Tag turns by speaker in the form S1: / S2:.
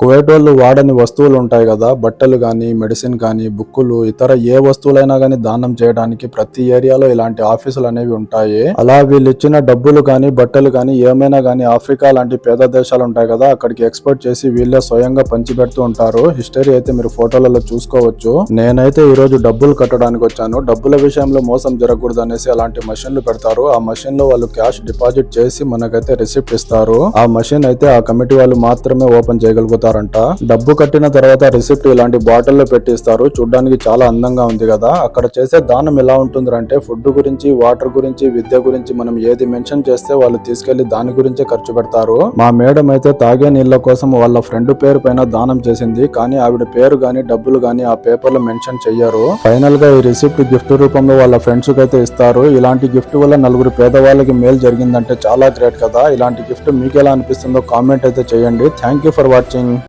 S1: Kuwait వాళ్ళు వాడని వస్తువులు ఉంటాయి కదా బట్టలు కానీ మెడిసిన్ కానీ బుక్కులు ఇతర ఏ వస్తువులైనా కానీ దానం చేయడానికి ప్రతి ఏరియాలో ఇలాంటి ఆఫీసులు అనేవి ఉంటాయి. అలా వీళ్ళు ఇచ్చిన డబ్బులు కానీ బట్టలు కానీ ఏమైనా కానీ ఆఫ్రికా లాంటి పేద దేశాలు ఉంటాయి కదా అక్కడికి ఎక్స్పోర్ట్ చేసి వీళ్ళే స్వయంగా పంచిపెడుతూ ఉంటారు. హిస్టరీ అయితే మీరు ఫోటోలలో చూసుకోవచ్చు. నేనైతే ఈ రోజు డబ్బులు కట్టడానికి వచ్చాను. డబ్బుల విషయంలో మోసం జరగకూడదు అనేసి అలాంటి మషిన్లు పెడతారు. ఆ మషిన్లో వాళ్ళు క్యాష్ డిపాజిట్ చేసి మనకైతే రిసిప్ట్ ఇస్తారు. ఆ మషిన్ అయితే ఆ కమిటీ వాళ్ళు మాత్రమే ఓపెన్ చేయగలుగుతారంట డబ్బు కట్టిన తర్వాత రిసిప్ట్ ఇలాంటి బాటిల్లో పెట్టిస్తారు. చూడడానికి చాలా అందంగా ఉంది కదా. అక్కడ చేసే దానం ఎలా ఉంటుంది అంటే ఫుడ్ గురించి వాటర్ గురించి విద్య గురించి మనం ఏది మెన్షన్ చేస్తే వాళ్ళు తీసుకెళ్ళి దాని గురించే ఖర్చు పెడతారు. మా మేడం అయితే తాగే నీళ్ళ కోసం వాళ్ళ ఫ్రెండ్ పేరు పైన దానం చేసింది. కానీ ఆవిడ పేరు గాని డబ్బులు గాని ఆ పేపర్లో మెన్షన్ చెయ్యరు. ఫైనల్గా ఈ రిసిప్ట్ గిఫ్ట్ రూపంలో వాళ్ళ ఫ్రెండ్స్కి అయితే ఇస్తారు. ఇలాంటి గిఫ్ట్ వల్ల నలుగురు పేదవాళ్ళకి మేలు జరిగిందంటే చాలా గ్రేట్ కదా. ఇలాంటి గిఫ్ట్ మీకు ఎలా అనిపిస్తుందో కామెంట్ అయితే చేయండి. Thank you for watching.